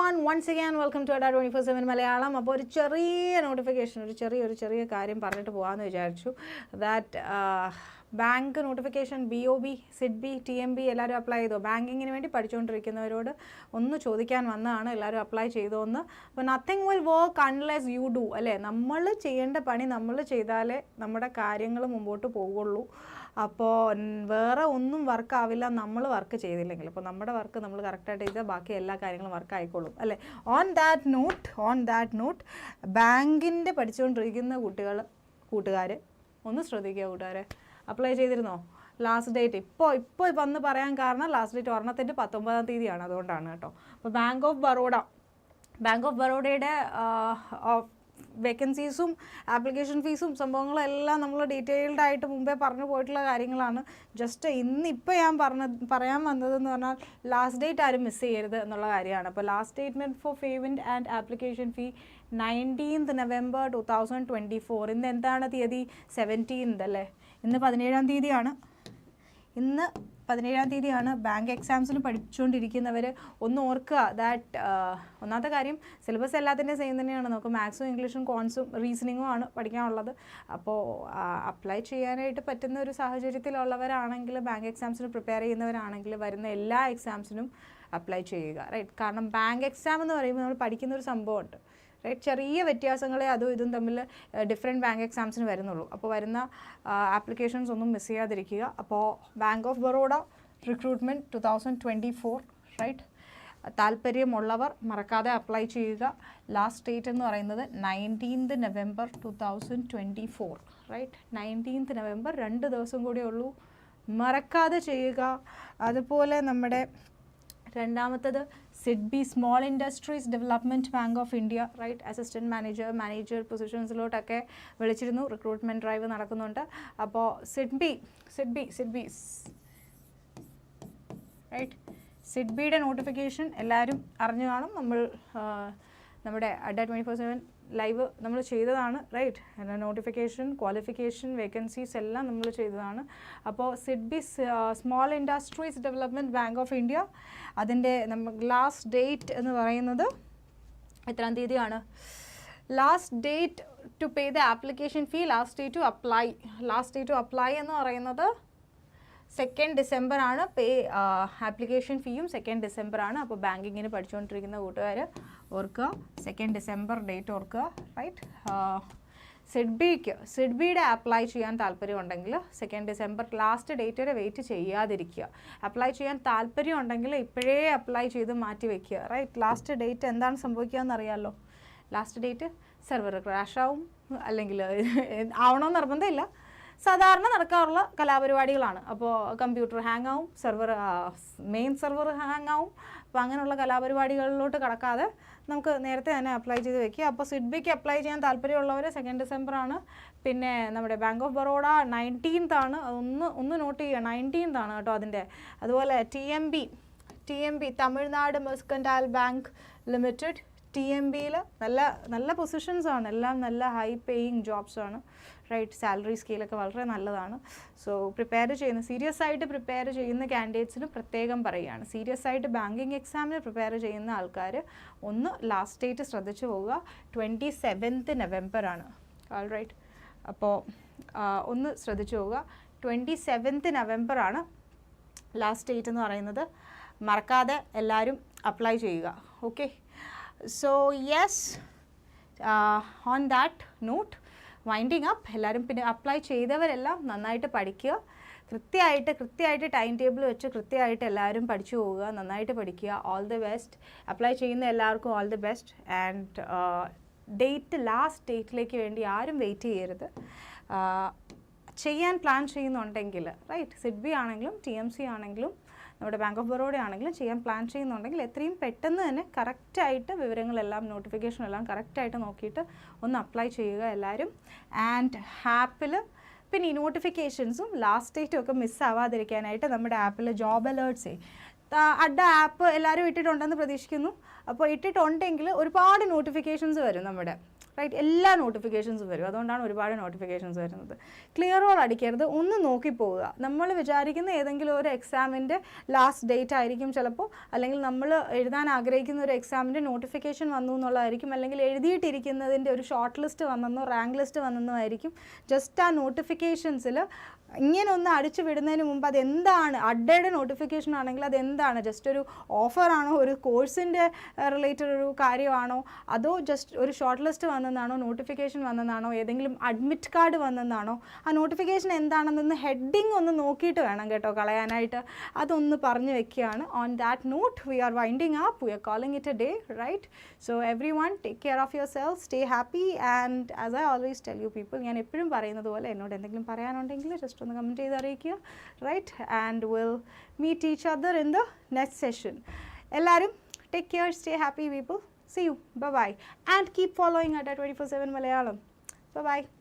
One once again welcome to Adda twenty four seven Malayalam അപ്പോൾ ഒരു ചെറിയ notification ഒരു ചെറിയ ഒരു ചെറിയ കാര്യം പറഞ്ഞിട്ട് പോകാമെന്ന് വിചാരിച്ചു. That bank notification B O B SIDBI T M B എല്ലാവരും അപ്ലൈ ചെയ്തോ. ബാങ്കിങ്ങിന് വേണ്ടി പഠിച്ചുകൊണ്ടിരിക്കുന്നവരോട് ഒന്ന് ചോദിക്കാൻ വന്നതാണ് എല്ലാവരും അപ്ലൈ ചെയ്തോ എന്ന് അപ്പോൾ nothing will work unless you do അല്ലേ? നമ്മൾ ചെയ്യേണ്ട പണി നമ്മൾ ചെയ്താലേ നമ്മുടെ കാര്യങ്ങൾ മുമ്പോട്ട് പോവുള്ളൂ. അപ്പോൾ വേറെ ഒന്നും വർക്ക് ആവില്ല നമ്മൾ വർക്ക് ചെയ്തില്ലെങ്കിൽ. അപ്പോൾ നമ്മുടെ വർക്ക് നമ്മൾ കറക്റ്റായിട്ട് ചെയ്താൽ ബാക്കി എല്ലാ കാര്യങ്ങളും വർക്ക് ആയിക്കോളും. അല്ലേ? On that note on that note ബാങ്കിന്റെ പഠിച്ചുകൊണ്ടിരിക്കുന്ന കുട്ടികൾ കൂട്ടുകാർ ഒന്ന് ശ്രദ്ധിക്കുക കൂട്ടുകാരെ. അപ്ലൈ ചെയ്തിരുന്നോ? ലാസ്റ്റ് ഡേറ്റ് ഇപ്പോൾ ഇപ്പോൾ വന്ന് പറയാൻ കാരണം ലാസ്റ്റ് ഡേറ്റ് ഒരെണ്ണത്തിന്റെ പത്തൊമ്പതാം തീയതിയാണ്. അതുകൊണ്ടാണ് കേട്ടോ. അപ്പോൾ bank of Baroda bank of ബറോഡയുടെ വേക്കൻസീസും ആപ്ലിക്കേഷൻ ഫീസും സംഭവങ്ങളും എല്ലാം നമ്മൾ ഡീറ്റെയിൽഡ് ആയിട്ട് മുമ്പേ പറഞ്ഞു പോയിട്ടുള്ള കാര്യങ്ങളാണ്. ജസ്റ്റ് ഇന്ന് ഇപ്പോൾ ഞാൻ പറഞ്ഞ പറയാൻ വന്നതെന്ന് പറഞ്ഞാൽ ലാസ്റ്റ് ഡേറ്റ് ആരും മിസ് ചെയ്യരുത് എന്നുള്ള കാര്യമാണ്. അപ്പോൾ last statement for payment and application fee nineteenth November two thousand twenty four ഇന്ന് എന്താണ് തീയതി? സെവന്റീൻത് അല്ലേ? ഇന്ന് പതിനേഴാം തീയതിയാണ്. ഇന്ന് പതിനേഴാം തീയതിയാണ് ബാങ്ക് എക്സാംസിന് പഠിച്ചുകൊണ്ടിരിക്കുന്നവർ ഒന്ന് ഓർക്കുക ദാറ്റ് ഒന്നാമത്തെ കാര്യം സിലബസ് എല്ലാത്തിന്റെ സെയിം തന്നെയാണ്. നമുക്ക് മാത്സും ഇംഗ്ലീഷും കോൺസും റീസണിങ്ങും ആണ് പഠിക്കാനുള്ളത്. അപ്പോൾ അപ്ലൈ ചെയ്യാനായിട്ട് പറ്റുന്ന ഒരു സാഹചര്യത്തിലുള്ളവരാണെങ്കിൽ ബാങ്ക് എക്സാംസിന് പ്രിപ്പയർ ചെയ്യുന്നവരാണെങ്കിൽ വരുന്ന എല്ലാ എക്സാംസിനും അപ്ലൈ ചെയ്യുക റൈറ്റ് കാരണം ബാങ്ക് എക്സാം എന്ന് പറയുമ്പോൾ നമ്മൾ പഠിക്കുന്ന ഒരു സംഭവമുണ്ട്. റൈറ്റ് ചെറിയ വ്യത്യാസങ്ങളെ അതും ഇതും തമ്മിൽ ഡിഫറെന്റ് ബാങ്ക് എക്സാംസിന് വരുന്നുള്ളൂ. അപ്പോൾ വരുന്ന ആപ്ലിക്കേഷൻസ് ഒന്നും മിസ് ചെയ്യാതിരിക്കുക. അപ്പോൾ bank of Baroda recruitment two thousand twenty four right താല്പര്യമുള്ളവർ മറക്കാതെ അപ്ലൈ ചെയ്യുക. ലാസ്റ്റ് ഡേറ്റ് എന്ന് പറയുന്നത് nineteenth November two thousand twenty four right nineteenth November രണ്ട് ദിവസം കൂടിയേ ഉള്ളൂ. മറക്കാതെ ചെയ്യുക. അതുപോലെ നമ്മുടെ രണ്ടാമത്തത് SIDBI small industries development bank of India right assistant manager manager പൊസിഷൻസിലോട്ടൊക്കെ വിളിച്ചിരുന്നു. റിക്രൂട്ട്മെന്റ് ഡ്രൈവ് നടക്കുന്നുണ്ട്. അപ്പോൾ സിഡ്ബി സിഡ്ബി സിഡ്ബി റൈറ്റ് സിഡ്ബിയുടെ നോട്ടിഫിക്കേഷൻ എല്ലാവരും അറിഞ്ഞു കാണും. നമ്മൾ നമ്മുടെ Adda twenty four seven live നമ്മൾ ചെയ്തതാണ് റൈറ്റ് നോട്ടിഫിക്കേഷൻ ക്വാളിഫിക്കേഷൻ വേക്കൻസീസ് എല്ലാം നമ്മൾ ചെയ്തതാണ്. അപ്പോൾ SIDBI small industries development bank of India അതിന്റെ നമ്മൾ ലാസ്റ്റ് ഡേറ്റ് എന്ന് പറയുന്നത് എത്രാം തീയതിയാണ്? Last date to pay the application fee last date to apply last date to apply എന്ന് പറയുന്നത് സെക്കൻഡ് ഡിസംബർ ആണ് പേ ആപ്ലിക്കേഷൻ ഫീയും സെക്കൻഡ് ഡിസംബർ ആണ്. അപ്പോൾ ബാങ്കിങ്ങിന് പഠിച്ചുകൊണ്ടിരിക്കുന്ന കൂട്ടുകാർ ഓർക്കുക സെക്കൻഡ് ഡിസംബർ ഡേറ്റ് ഓർക്കുക റൈറ്റ് സിഡ്ബിക്ക് സിഡ്ബിയുടെ അപ്ലൈ ചെയ്യാൻ താല്പര്യമുണ്ടെങ്കിൽ സെക്കൻഡ് ഡിസംബർ ലാസ്റ്റ് ഡേറ്റ് വരെ വെയിറ്റ് ചെയ്യാതിരിക്കുക. അപ്ലൈ ചെയ്യാൻ താല്പര്യം ഉണ്ടെങ്കിൽ ഇപ്പോഴേ അപ്ലൈ ചെയ്ത് മാറ്റി വയ്ക്കുക റൈറ്റ് ലാസ്റ്റ് ഡേറ്റ് എന്താണ് സംഭവിക്കുക എന്നറിയാമല്ലോ ലാസ്റ്റ് ഡേറ്റ് സെർവർ ക്രാഷ് ആവും അല്ലെങ്കിൽ ആവണമെന്ന് നിർബന്ധമില്ല. സാധാരണ നടക്കാറുള്ള കലാപരിപാടികളാണ്. അപ്പോൾ കമ്പ്യൂട്ടർ ഹാങ് ആവും സെർവർ മെയിൻ സെർവർ ഹാങ് ആവും. അപ്പോൾ അങ്ങനെയുള്ള കലാപരിപാടികളിലോട്ട് കടക്കാതെ നമുക്ക് നേരത്തെ തന്നെ അപ്ലൈ ചെയ്ത് വെക്കുക. അപ്പോൾ സിഡ്ബിക്ക് അപ്ലൈ ചെയ്യാൻ താല്പര്യമുള്ളവർ സെക്കൻഡ് ഡിസംബർ ആണ്. പിന്നെ നമ്മുടെ ബാങ്ക് ഓഫ് ബറോഡ നയന്റീൻത്ത് ആണ്. ഒന്ന് ഒന്ന് നോട്ട് ചെയ്യുക. നയന്റീൻത്ത് ആണ് കേട്ടോ അതിന്റെ. അതുപോലെ T M B T M B Tamil Nadu mercantile bank limited T M ബിയിൽ നല്ല നല്ല പൊസിഷൻസ് ആണ്. എല്ലാം നല്ല ഹൈ പേയിങ് ജോബ്സ് ആണ്. റൈറ്റ് സാലറി സ്കെയിലൊക്കെ വളരെ നല്ലതാണ്. സോ പ്രിപ്പയർ ചെയ്യുന്ന സീരിയസ് ആയിട്ട് പ്രിപ്പയർ ചെയ്യുന്ന കാൻഡിഡേറ്റ്സിന് പ്രത്യേകം പറയുകയാണ്. സീരിയസ് ആയിട്ട് ബാങ്കിങ് എക്സാമിന് പ്രിപ്പയർ ചെയ്യുന്ന ആൾക്കാർ ഒന്ന് ലാസ്റ്റ് ഡേറ്റ് ശ്രദ്ധിച്ചു പോവുക. ട്വന്റി സെവൻത്ത് നവംബർ ആണ് ആൾ റൈറ്റ് അപ്പോൾ ഒന്ന് ശ്രദ്ധിച്ചു പോവുക. ട്വന്റി സെവൻത്ത് നവംബർ ആണ് ലാസ്റ്റ് ഡേറ്റ് എന്ന് പറയുന്നത്. മറക്കാതെ എല്ലാവരും അപ്ലൈ ചെയ്യുക. Okay so yes on that note winding up എല്ലാവരും പിന്നെ അപ്ലൈ ചെയ്തവരെല്ലാം നന്നായിട്ട് പഠിക്കുക. കൃത്യമായിട്ട് കൃത്യമായിട്ട് ടൈം ടേബിൾ വെച്ച് കൃത്യമായിട്ട് എല്ലാവരും പഠിച്ചു പോവുക നന്നായിട്ട് പഠിക്കുക. ഓൾ ദി ബെസ്റ്റ് അപ്ലൈ ചെയ്യുന്ന എല്ലാവർക്കും all the best and date last ഡേറ്റിലേക്ക് വേണ്ടി ആരും വെയിറ്റ് ചെയ്യരുത്. ചെയ്യാൻ പ്ലാൻ ചെയ്യുന്നുണ്ടെങ്കിൽ റൈറ്റ് സിഡ്ബി ആണെങ്കിലും ടി എം സി ആണെങ്കിലും നമ്മുടെ ബാങ്ക് ഓഫ് ബറോഡ ആണെങ്കിലും ചെയ്യാൻ പ്ലാൻ ചെയ്യുന്നുണ്ടെങ്കിൽ എത്രയും പെട്ടെന്ന് തന്നെ കറക്റ്റായിട്ട് വിവരങ്ങളെല്ലാം നോട്ടിഫിക്കേഷൻ എല്ലാം കറക്റ്റായിട്ട് നോക്കിയിട്ട് ഒന്ന് അപ്ലൈ ചെയ്യുക എല്ലാവരും. ആൻഡ് ആപ്പിൽ പിന്നെ ഈ നോട്ടിഫിക്കേഷൻസും ലാസ്റ്റ് ഡേറ്റും ഒക്കെ മിസ്സാവാതിരിക്കാനായിട്ട് നമ്മുടെ ആപ്പിൽ ജോബ് അലേർട്ട്സ് അഡ ആപ്പ് എല്ലാവരും ഇട്ടിട്ടുണ്ടെന്ന് പ്രതീക്ഷിക്കുന്നു. അപ്പോൾ ഇട്ടിട്ടുണ്ടെങ്കിൽ ഒരുപാട് നോട്ടിഫിക്കേഷൻസ് വരും നമ്മുടെ. റൈറ്റ് എല്ലാ നോട്ടിഫിക്കേഷൻസും വരും. അതുകൊണ്ടാണ് ഒരുപാട് നോട്ടിഫിക്കേഷൻസ് വരുന്നത്. ക്ലിയർ ഓൾ അടിക്കരുത്. ഒന്ന് നോക്കി പോവുക. നമ്മൾ വിചാരിക്കുന്ന ഏതെങ്കിലും ഒരു എക്സാമിന്റെ ലാസ്റ്റ് ഡേറ്റ് ആയിരിക്കും ചിലപ്പോൾ അല്ലെങ്കിൽ നമ്മൾ എഴുതാൻ ആഗ്രഹിക്കുന്ന ഒരു എക്സാമിന്റെ നോട്ടിഫിക്കേഷൻ വന്നു എന്നുള്ളതായിരിക്കും. അല്ലെങ്കിൽ എഴുതിയിട്ടിരിക്കുന്നതിന്റെ ഒരു ഷോർട്ട് ലിസ്റ്റ് വന്നെന്നോ റാങ്ക് ലിസ്റ്റ് വന്നെന്നോ ആയിരിക്കും. ജസ്റ്റ് ആ നോട്ടിഫിക്കേഷൻസിൽ ഇങ്ങനെ ഒന്ന് അടിച്ചു വിടുന്നതിന് മുമ്പ് അതെന്താണ് അഡ്ഡയുടെ നോട്ടിഫിക്കേഷൻ ആണെങ്കിൽ അതെന്താണ് ജസ്റ്റ് ഒരു ഓഫറാണോ ഒരു കോഴ്സിന്റെ റിലേറ്റഡ് ഒരു കാര്യമാണോ? അതോ ജസ്റ്റ് ഒരു ഷോർട്ട് ലിസ്റ്റ് വന്നതാണോ നോട്ടിഫിക്കേഷൻ വന്നെന്നാണോ ഏതെങ്കിലും അഡ്മിറ്റ് കാർഡ് വന്നെന്നാണോ ആ നോട്ടിഫിക്കേഷൻ എന്താണെന്നൊന്ന് ഹെഡിങ് ഒന്ന് നോക്കിയിട്ട് വേണം കേട്ടോ കളയാനായിട്ട്. അതൊന്ന് പറഞ്ഞു വെക്കുകയാണ്. On that note we are winding up we are calling it a day right so everyone take care of yourself stay happy and as I always tell you people ഞാൻ എപ്പോഴും പറയുന്നത് പോലെ എന്നോട് എന്തെങ്കിലും പറയാനുണ്ടെങ്കിൽ ജസ്റ്റ് ഒന്ന് കമന്റ് ചെയ്ത് അറിയിക്കുക right and will meet each other in the next session എല്ലാവരും take care stay happy people See you. Bye-bye. And keep following at 24-7 Malayalam. Bye-bye.